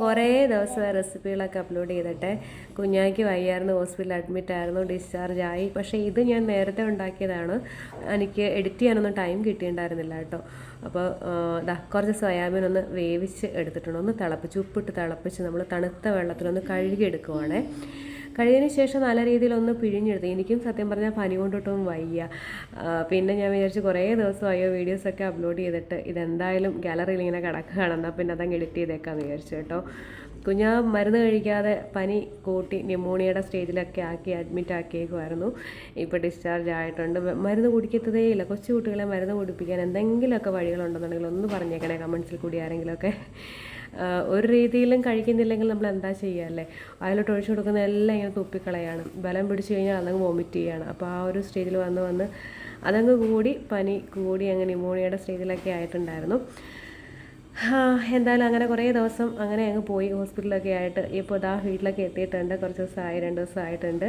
കുറേ ദിവസം റെസിപ്പികളൊക്കെ അപ്ലോഡ് ചെയ്തിട്ട് കുഞ്ഞാക്ക് വയ്യായിരുന്നു ഹോസ്പിറ്റലിൽ അഡ്മിറ്റ് ആയിരുന്നു ഡിസ്ചാർജ് ആയി. പക്ഷേ ഇത് ഞാൻ നേരത്തെ ഉണ്ടാക്കിയതാണ്. എനിക്ക് എഡിറ്റ് ചെയ്യാനൊന്നും ടൈം കിട്ടിയിട്ടുണ്ടായിരുന്നില്ല കേട്ടോ. അപ്പോൾ ഇതാ കുറച്ച് സോയാബീൻ ഒന്ന് വേവിച്ച് എടുത്തിട്ടുണ്ട്. ഒന്ന് തിളപ്പിച്ച് ഉപ്പിട്ട് തിളപ്പിച്ച് നമ്മൾ തണുത്ത വെള്ളത്തിലൊന്ന് കഴുകി കഴിയതിന് ശേഷം നല്ല രീതിയിൽ ഒന്ന് പിഴിഞ്ഞെടുത്തു. എനിക്കും സത്യം പറഞ്ഞാൽ പനി കൊണ്ടിട്ടും വയ്യ. പിന്നെ ഞാൻ വിചാരിച്ചു കുറേ ദിവസമായോ വീഡിയോസൊക്കെ അപ്ലോഡ് ചെയ്തിട്ട് ഇതെന്തായാലും ഗാലറിയിൽ ഇങ്ങനെ കിടക്കുകയാണ്. എന്നാൽ പിന്നെ അതങ്ങ് എഡിറ്റ് ചെയ്തേക്കാന്ന് വിചാരിച്ചു കേട്ടോ. കുഞ്ഞാ മരുന്ന് കഴിക്കാതെ പനി കൂട്ടി ന്യൂമോണിയയുടെ സ്റ്റേജിലൊക്കെ ആക്കി അഡ്മിറ്റ് ആക്കിയേക്കുമായിരുന്നു ഇപ്പോൾ ഡിസ്ചാർജ് ആയിട്ടുണ്ട്. മരുന്ന് കുടിക്കത്തതേ ഇല്ല. കൊച്ചു കുട്ടികളെ മരുന്ന് കുടിപ്പിക്കാൻ എന്തെങ്കിലുമൊക്കെ വഴികളുണ്ടെന്നുണ്ടെങ്കിൽ ഒന്ന് പറഞ്ഞേക്കണേ. കമൻസിൽ കൂടി ആരെങ്കിലുമൊക്കെ. ഒരു രീതിയിലും കഴിക്കുന്നില്ലെങ്കിൽ നമ്മൾ എന്താ ചെയ്യുക അല്ലേ? അതിലോട്ട് ഒഴിച്ചു കൊടുക്കുന്ന എല്ലാം ഇങ്ങനെ തുപ്പിക്കളയാണ്. ബലം പിടിച്ചു കഴിഞ്ഞാൽ അതങ്ങ് വോമിറ്റ് ചെയ്യാണ്. അപ്പോൾ ആ ഒരു സ്റ്റേജിൽ വന്ന് വന്ന് അതങ്ങ് കൂടി പനി കൂടി അങ്ങനെ ന്യൂമോണിയയുടെ സ്റ്റേജിലൊക്കെ ആയിട്ടുണ്ടായിരുന്നു. എന്തായാലും അങ്ങനെ കുറേ ദിവസം അങ്ങനെ അങ്ങ് പോയി ഹോസ്പിറ്റലൊക്കെ ആയിട്ട് ഇപ്പോൾ ഇതാ വീട്ടിലൊക്കെ എത്തിയിട്ടുണ്ട്. കുറച്ച് ദിവസമായി രണ്ട് ദിവസമായിട്ടുണ്ട്.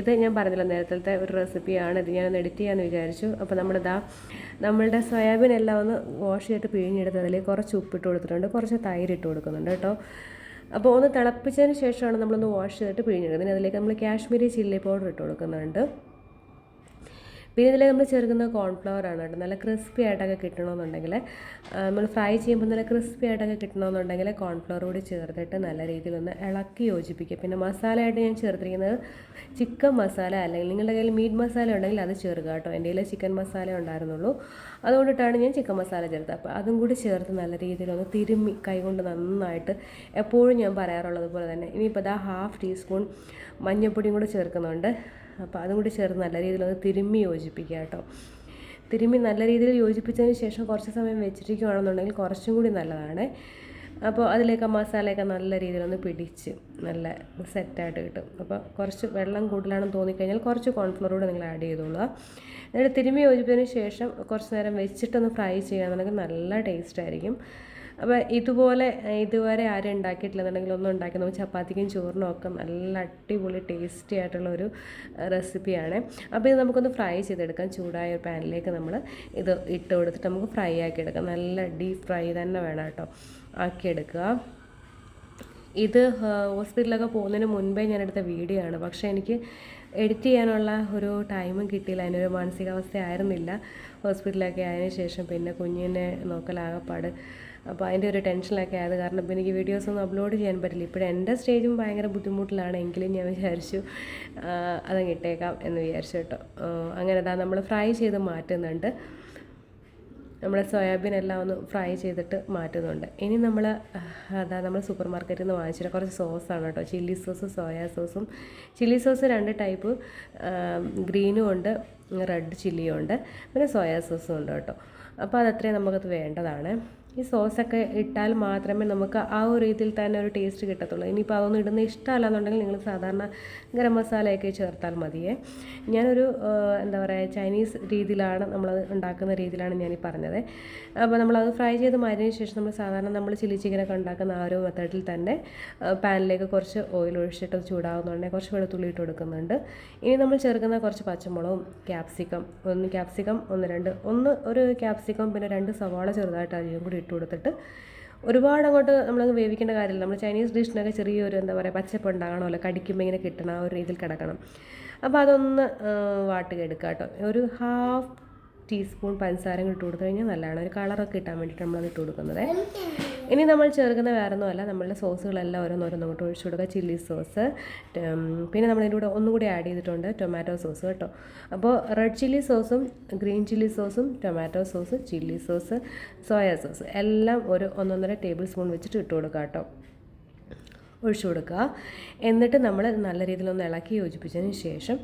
ഇത് ഞാൻ പറഞ്ഞില്ല നേരത്തെ ഒരു റെസിപ്പിയാണ്. ഇത് ഞാനൊന്ന് എഡിറ്റ് ചെയ്യാമെന്ന് വിചാരിച്ചു. അപ്പോൾ നമ്മളിതാ നമ്മളുടെ സോയാബീൻ എല്ലാം ഒന്ന് വാഷ് ചെയ്തിട്ട് പിഴിഞ്ഞെടുത്ത് അതിൽ കുറച്ച് ഉപ്പിട്ട് കൊടുത്തിട്ടുണ്ട്. കുറച്ച് തൈര് ഇട്ട് കൊടുക്കുന്നുണ്ട് കേട്ടോ. അപ്പോൾ ഒന്ന് തിളപ്പിച്ചതിന് ശേഷമാണ് നമ്മളൊന്ന് വാഷ് ചെയ്തിട്ട് പിഴിഞ്ഞെടുക്കുന്നത്. അതിലേക്ക് നമ്മൾ കാശ്മീരി ചില്ലി പൗഡർ ഇട്ട് കൊടുക്കുന്നുണ്ട്. പിന്നെ ഇതിൽ നമ്മൾ ചേർക്കുന്നത് കോൺഫ്ലവർ ആണ് കേട്ടോ. നല്ല ക്രിസ്പി ആയിട്ടൊക്കെ കിട്ടണമെന്നുണ്ടെങ്കിൽ നമ്മൾ ഫ്രൈ ചെയ്യുമ്പോൾ നല്ല ക്രിസ്പി ആയിട്ടൊക്കെ കിട്ടണമെന്നുണ്ടെങ്കിൽ കോൺഫ്ലവർ കൂടി ചേർത്തിട്ട് നല്ല രീതിയിലൊന്ന് ഇളക്കി യോജിപ്പിക്കുക. പിന്നെ മസാലയായിട്ട് ഞാൻ ചേർത്തിരിക്കുന്നത് ചിക്കൻ മസാല അല്ലെങ്കിൽ നിങ്ങളുടെ കയ്യിൽ മീറ്റ് മസാല ഉണ്ടെങ്കിൽ അത് ചേർക്കുക കേട്ടോ. എന്റെ കയ്യിൽ ചിക്കൻ മസാല ഉണ്ടായിരുന്നുള്ളൂ. അതുകൊണ്ടിട്ടാണ് ഞാൻ ചിക്കൻ മസാല ചേർത്തത്. അപ്പോൾ അതും കൂടി ചേർത്ത് നല്ല രീതിയിലൊന്ന് തിരുമ്മി കൈകൊണ്ട് നന്നായിട്ട് എപ്പോഴും ഞാൻ പറയാറുള്ളത് പോലെ തന്നെ. ഇനിയിപ്പോൾ അതാ ഹാഫ് ടീസ്പൂൺ മഞ്ഞൾപ്പൊടിയും കൂടെ ചേർക്കുന്നുണ്ട്. അപ്പോൾ അതും കൂടി ചേർന്ന് നല്ല രീതിയിൽ ഒന്ന് തിരുമ്മി യോജിപ്പിക്കുക കേട്ടോ. തിരുമ്മി നല്ല രീതിയിൽ യോജിപ്പിച്ചതിന് ശേഷം കുറച്ച് സമയം വെച്ചിരിക്കുകയാണെന്നുണ്ടെങ്കിൽ കുറച്ചും കൂടി നല്ലതാണ്. അപ്പോൾ അതിലേക്ക് മസാലയൊക്കെ നല്ല രീതിയിലൊന്ന് പിടിച്ച് നല്ല സെറ്റായിട്ട് കിട്ടും. അപ്പോൾ കുറച്ച് വെള്ളം കൂടുതലാണെന്ന് തോന്നിക്കഴിഞ്ഞാൽ കുറച്ച് കോൺഫ്ലോർ കൂടെ നിങ്ങൾ ആഡ് ചെയ്തോളുക. എന്നിട്ട് തിരുമ്മി യോജിപ്പിച്ചതിന് ശേഷം കുറച്ച് നേരം വെച്ചിട്ടൊന്ന് ഫ്രൈ ചെയ്യുകയാണെന്നുണ്ടെങ്കിൽ നല്ല ടേസ്റ്റ് ആയിരിക്കും. അപ്പോൾ ഇതുപോലെ ഇതുവരെ ആരും ഉണ്ടാക്കിയിട്ടില്ലെന്നുണ്ടെങ്കിൽ ഒന്നും ഉണ്ടാക്കി നമുക്ക് ചപ്പാത്തിക്കും ചോറിനും ഒക്കെ നല്ല അടിപൊളി ടേസ്റ്റി ആയിട്ടുള്ള ഒരു റെസിപ്പിയാണ് അപ്പോൾ ഇത് നമുക്കൊന്ന് ഫ്രൈ ചെയ്തെടുക്കാം. ചൂടായ ഒരു പാനിലേക്ക് നമ്മൾ ഇത് ഇട്ട് കൊടുത്തിട്ട് നമുക്ക് ഫ്രൈ ആക്കി എടുക്കാം നല്ല ഡീപ്പ് ഫ്രൈ തന്നെ വേണം കേട്ടോ. ആക്കിയെടുക്കുക. ഇത് ഹോസ്പിറ്റലൊക്കെ പോകുന്നതിന് മുൻപേ ഞാൻ എടുത്ത വീഡിയോ ആണ്. പക്ഷേ എനിക്ക് എഡിറ്റ് ചെയ്യാനുള്ള ഒരു ടൈമും കിട്ടിയില്ല. അതിനൊരു മാനസികാവസ്ഥ ആയിരുന്നില്ല. ഹോസ്പിറ്റലൊക്കെ ആയതിനു ശേഷം പിന്നെ കുഞ്ഞിനെ നോക്കലാകപ്പാട് അപ്പോൾ അതിന്റെ ഒരു ടെൻഷനിലൊക്കെ ആയത് കാരണം ഇപ്പോൾ എനിക്ക് വീഡിയോസ് ഒന്നും അപ്ലോഡ് ചെയ്യാൻ പറ്റില്ല. ഇപ്പോൾ എന്റെ സ്റ്റേജും ഭയങ്കര ബുദ്ധിമുട്ടിലാണ് എങ്കിലും ഞാൻ വിചാരിച്ചു അതങ്ങ് ഇട്ടേക്കാം എന്ന് വിചാരിച്ചു കേട്ടോ. അങ്ങനെ അതാ നമ്മൾ ഫ്രൈ ചെയ്ത് മാറ്റുന്നുണ്ട്. നമ്മുടെ സോയാബീൻ എല്ലാം ഒന്ന് ഫ്രൈ ചെയ്തിട്ട് മാറ്റുന്നുണ്ട്. ഇനി നമ്മൾ അതാ നമ്മൾ സൂപ്പർ മാർക്കറ്റിൽ നിന്ന് വാങ്ങിച്ചിട്ട് കുറച്ച് സോസാണ് കേട്ടോ. ചില്ലി സോസ് സോയാ സോസും. ചില്ലി സോസ് രണ്ട് ടൈപ്പ് ഗ്രീനും ഉണ്ട് റെഡ് ചില്ലിയും ഉണ്ട് പിന്നെ സോയാ സോസും ഉണ്ട് കേട്ടോ. അപ്പോൾ അതത്രയും നമുക്കത് വേണ്ടതാണ്. ഈ സോസൊക്കെ ഇട്ടാൽ മാത്രമേ നമുക്ക് ആ ഒരു രീതിയിൽ തന്നെ ഒരു ടേസ്റ്റ് കിട്ടത്തുള്ളൂ. ഇനിയിപ്പോൾ അതൊന്നും ഇടുന്ന ഇഷ്ടമല്ല എന്നുണ്ടെങ്കിൽ നിങ്ങൾ സാധാരണ ഗരം മസാലയൊക്കെ ചേർത്താൽ മതിയേ. ഞാനൊരു എന്താ പറയുക ചൈനീസ് രീതിയിലാണ് നമ്മൾ ഉണ്ടാക്കുന്ന രീതിയിലാണ് ഞാൻ ഈ പറഞ്ഞത്. അപ്പോൾ നമ്മളത് ഫ്രൈ ചെയ്ത് മാറ്റിയതിന് ശേഷം നമ്മൾ സാധാരണ നമ്മൾ ചില്ലി ചിക്കനൊക്കെ ഉണ്ടാക്കുന്ന ആ ഒരു മെത്തേഡിൽ തന്നെ പാനിലേക്ക് കുറച്ച് ഓയിൽ ഒഴിച്ചിട്ട് അത് ചൂടാകുന്നുണ്ടെങ്കിൽ കുറച്ച് വെളുത്തുള്ളി ഇട്ട് കൊടുക്കുന്നുണ്ട്. ഇനി നമ്മൾ ചേർക്കുന്ന കുറച്ച് പച്ചമുളകും ക്യാപ്സിക്കം ഒന്ന് ക്യാപ്സിക്കം ഒന്ന് രണ്ട് ഒന്ന് ഒരു ക്യാപ്സിക്കം പിന്നെ രണ്ട് സവാള ചെറുതായിട്ട് അരിയും കൂടി ഇട്ട് കൊടുത്തിട്ട് ഒരുപാട് അങ്ങോട്ട് നമ്മളങ്ങ് വേവിക്കേണ്ട കാര്യമില്ല. നമ്മൾ ചൈനീസ് ഡിഷിനൊക്കെ ചെറിയൊരു എന്താ പറയുക പച്ചപ്പ് ഉണ്ടാകണമല്ലോ കടിക്കുമ്പോൾ ഇങ്ങനെ കിട്ടണം ആ ഒരു രീതിയിൽ കിടക്കണം. അപ്പോൾ അതൊന്ന് വാട്ടുക എടുക്കുക കേട്ടോ. ഒരു ഹാഫ് ടീസ്പൂൺ പഞ്ചസാരം ഇട്ട് കൊടുത്തു കഴിഞ്ഞാൽ നല്ലതാണ്. ഒരു കളറൊക്കെ കിട്ടാൻ വേണ്ടിയിട്ട് നമ്മളത് ഇട്ട് കൊടുക്കുന്നത്. ഇനി നമ്മൾ ചേർക്കുന്ന വേറെ ഒന്നുമല്ല നമ്മളുടെ സോസുകളെല്ലാം ഓരോന്നോരോന്ന് അങ്ങോട്ട് ഒഴിച്ചു കൊടുക്കുക. ചില്ലി സോസ് പിന്നെ നമ്മൾ ഇതിന്റെ കൂടെ ഒന്നും കൂടി ആഡ് ചെയ്തിട്ടുണ്ട് ടൊമാറ്റോ സോസ് കേട്ടോ. അപ്പോൾ റെഡ് ചില്ലി സോസും ഗ്രീൻ ചില്ലി സോസും tomato sauce chilli sauce soya sauce എല്ലാം ഒരു ഒന്നൊന്നര ടേബിൾ സ്പൂൺ വെച്ചിട്ട് ഇട്ട് കൊടുക്കുക കേട്ടോ. ഒഴിച്ചു കൊടുക്കുക. എന്നിട്ട് നമ്മൾ നല്ല രീതിയിലൊന്ന് ഇളക്കി യോജിപ്പിച്ചതിന് ശേഷം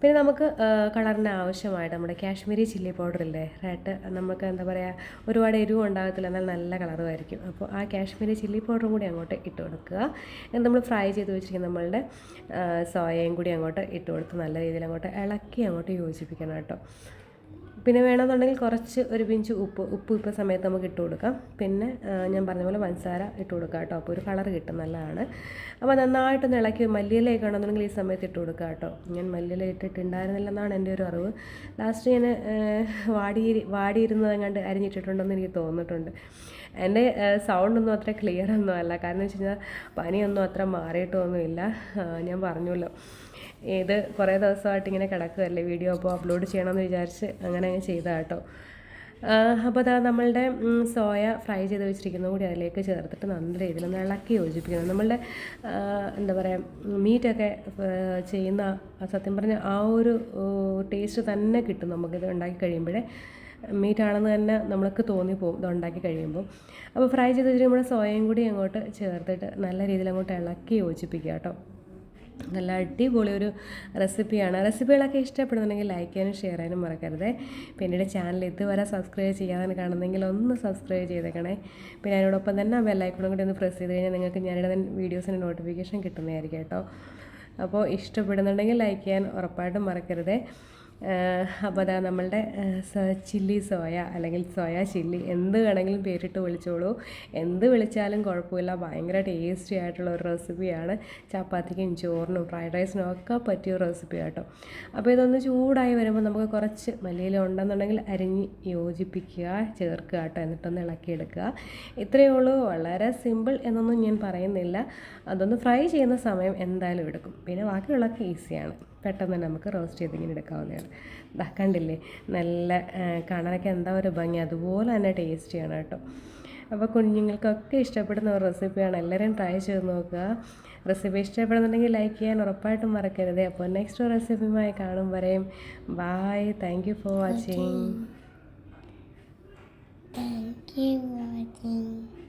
പിന്നെ നമുക്ക് കളറിന് ആവശ്യമായിട്ട് നമ്മുടെ കാശ്മീരി ചില്ലി പൗഡർ ഇല്ലേ റെഡ് നമുക്ക് എന്താ പറയുക ഒരുപാട് എരിവ് ഉണ്ടാകത്തില്ല എന്നാൽ നല്ല കളറുമായിരിക്കും. അപ്പോൾ ആ കാശ്മീരി ചില്ലി പൗഡറും കൂടി അങ്ങോട്ട് ഇട്ട് കൊടുക്കുക. എന്നിട്ട് നമ്മൾ ഫ്രൈ ചെയ്ത് വെച്ചിരിക്കുന്ന നമ്മളുടെ സോയയും കൂടി അങ്ങോട്ട് ഇട്ട് കൊടുത്ത് നല്ല രീതിയിൽ അങ്ങോട്ട് ഇളക്കി അങ്ങോട്ട് യോജിപ്പിക്കണം കേട്ടോ. പിന്നെ വേണമെന്നുണ്ടെങ്കിൽ കുറച്ച് ഒരു പിഞ്ച് ഉപ്പ് ഉപ്പ് ഇപ്പോൾ സമയത്ത് നമുക്ക് ഇട്ട് കൊടുക്കാം. പിന്നെ ഞാൻ പറഞ്ഞ പോലെ പഞ്ചസാര ഇട്ട് കൊടുക്കാം കേട്ടോ. അപ്പോൾ ഒരു കളർ കിട്ടും നല്ലതാണ്. അപ്പോൾ നന്നായിട്ടൊന്ന് ഇളക്കി മല്ലിയിലേക്ക് ആണെന്നുണ്ടെങ്കിൽ ഈ സമയത്ത് ഇട്ട് കൊടുക്കാം കേട്ടോ. ഞാൻ മല്ലിയില ഇട്ടിട്ടുണ്ടായിരുന്നില്ലെന്നാണ് എന്റെ ഒരു അറിവ്. ലാസ്റ്റ് ഞാൻ വാടി വാടിയിരുന്നത് കണ്ട് അരിഞ്ഞിട്ടിട്ടുണ്ടെന്ന് എനിക്ക് തോന്നിയിട്ടുണ്ട്. എന്റെ സൗണ്ടൊന്നും അത്ര ക്ലിയർ ഒന്നും അല്ല. കാരണം വെച്ച് കഴിഞ്ഞാൽ പനിയൊന്നും അത്ര മാറിയിട്ടൊന്നുമില്ല. ഞാൻ പറഞ്ഞല്ലോ ഇത് കുറേ ദിവസമായിട്ട് ഇങ്ങനെ കിടക്കുകയല്ലേ വീഡിയോ അപ്പോൾ അപ്ലോഡ് ചെയ്യണമെന്ന് വിചാരിച്ച് അങ്ങനെ അങ്ങ് ചെയ്താൽ കേട്ടോ. അപ്പോൾ അതാ നമ്മളുടെ സോയ ഫ്രൈ ചെയ്ത് വെച്ചിരിക്കുന്നത് കൂടി അതിലേക്ക് ചേർത്തിട്ട് നല്ല രീതിയിൽ ഒന്ന് ഇളക്കി യോജിപ്പിക്കണം. നമ്മളുടെ എന്താ പറയുക മീറ്റൊക്കെ ചെയ്യുന്ന സത്യം പറഞ്ഞാൽ ആ ഒരു ടേസ്റ്റ് തന്നെ കിട്ടും നമുക്കിത് ഉണ്ടാക്കി കഴിയുമ്പോഴേ. മീറ്റ് ആണെന്ന് തന്നെ നമ്മൾക്ക് തോന്നിപ്പോവും ഇത് ഉണ്ടാക്കി കഴിയുമ്പോൾ അപ്പോൾ ഫ്രൈ ചെയ്ത് വെച്ചിട്ട് നമ്മുടെ സോയയും കൂടി അങ്ങോട്ട് ചേർത്തിട്ട് നല്ല രീതിയിൽ അങ്ങോട്ട് ഇളക്കി യോജിപ്പിക്കുക കേട്ടോ. നല്ല അടിപൊളി ഒരു റെസിപ്പിയാണ്. റെസിപ്പികളൊക്കെ ഇഷ്ടപ്പെടുന്നുണ്ടെങ്കിൽ ലൈക്ക് ചെയ്യാനും ഷെയർ ചെയ്യാനും മറക്കരുത്. പിന്നീട് ചാനൽ ഇതുവരെ സബ്സ്ക്രൈബ് ചെയ്യാതെ കാണുന്നെങ്കിൽ ഒന്ന് സബ്സ്ക്രൈബ് ചെയ്തേക്കണേ. പിന്നെ അതിനോടൊപ്പം തന്നെ ബെല്ലൈക്കണും കൂടി ഒന്ന് പ്രസ് ചെയ്ത് കഴിഞ്ഞാൽ നിങ്ങൾക്ക് ഞാനിടുന്ന വീഡിയോസിന്റെ നോട്ടിഫിക്കേഷൻ കിട്ടുന്നതായിരിക്കും കേട്ടോ. അപ്പോൾ ഇഷ്ടപ്പെടുന്നുണ്ടെങ്കിൽ ലൈക്ക് ചെയ്യാൻ ഉറപ്പായിട്ടും മറക്കരുത്. അപ്പോൾ അതാ നമ്മളുടെ ചില്ലി സോയ അല്ലെങ്കിൽ സോയ ചില്ലി എന്ത് വേണമെങ്കിലും പേരിട്ട് വിളിച്ചോളൂ. എന്ത് വിളിച്ചാലും കുഴപ്പമില്ല. ഭയങ്കര ടേസ്റ്റി ആയിട്ടുള്ള ഒരു റെസിപ്പിയാണ് ചപ്പാത്തിക്കും ചോറിനും ഫ്രൈഡ് റൈസിനും ഒക്കെ പറ്റിയ റെസിപ്പി കേട്ടോ അപ്പോൾ ഇതൊന്ന് ചൂടായി വരുമ്പോൾ നമുക്ക് കുറച്ച് മല്ലിയില ഉണ്ടെന്നുണ്ടെങ്കിൽ അരിഞ്ഞ് യോജിപ്പിക്കുക ചേർക്കുക കേട്ടോ. എന്നിട്ടൊന്ന് ഇളക്കിയെടുക്കുക. ഇത്രയേ ഉള്ളൂ. വളരെ സിമ്പിൾ എന്നൊന്നും ഞാൻ പറയുന്നില്ല. അതൊന്ന് ഫ്രൈ ചെയ്യുന്ന സമയം എന്തായാലും എടുക്കും. പിന്നെ ബാക്കിയുള്ളതൊക്കെ ഈസിയാണ് പെട്ടെന്ന് തന്നെ നമുക്ക് റോസ്റ്റ് ചെയ്ത് ഇങ്ങനെ എടുക്കാവുന്നതാണ്. ഇതാ കണ്ടില്ലേ? നല്ല കാണാനൊക്കെ എന്താ ഒരു ഭംഗി. അതുപോലെ തന്നെ ടേസ്റ്റിയാണ് കേട്ടോ. അപ്പോൾ കുഞ്ഞുങ്ങൾക്കൊക്കെ ഇഷ്ടപ്പെടുന്ന ഒരു റെസിപ്പിയാണ് എല്ലാവരും ട്രൈ ചെയ്ത് നോക്കുക. റെസിപ്പി ഇഷ്ടപ്പെടുന്നുണ്ടെങ്കിൽ ലൈക്ക് ചെയ്യാൻ ഉറപ്പായിട്ടും മറക്കരുത്. അപ്പോൾ നെക്സ്റ്റ് റെസിപ്പിയുമായി കാണും വരെയും. Bye thank you for watching Thank you for watching.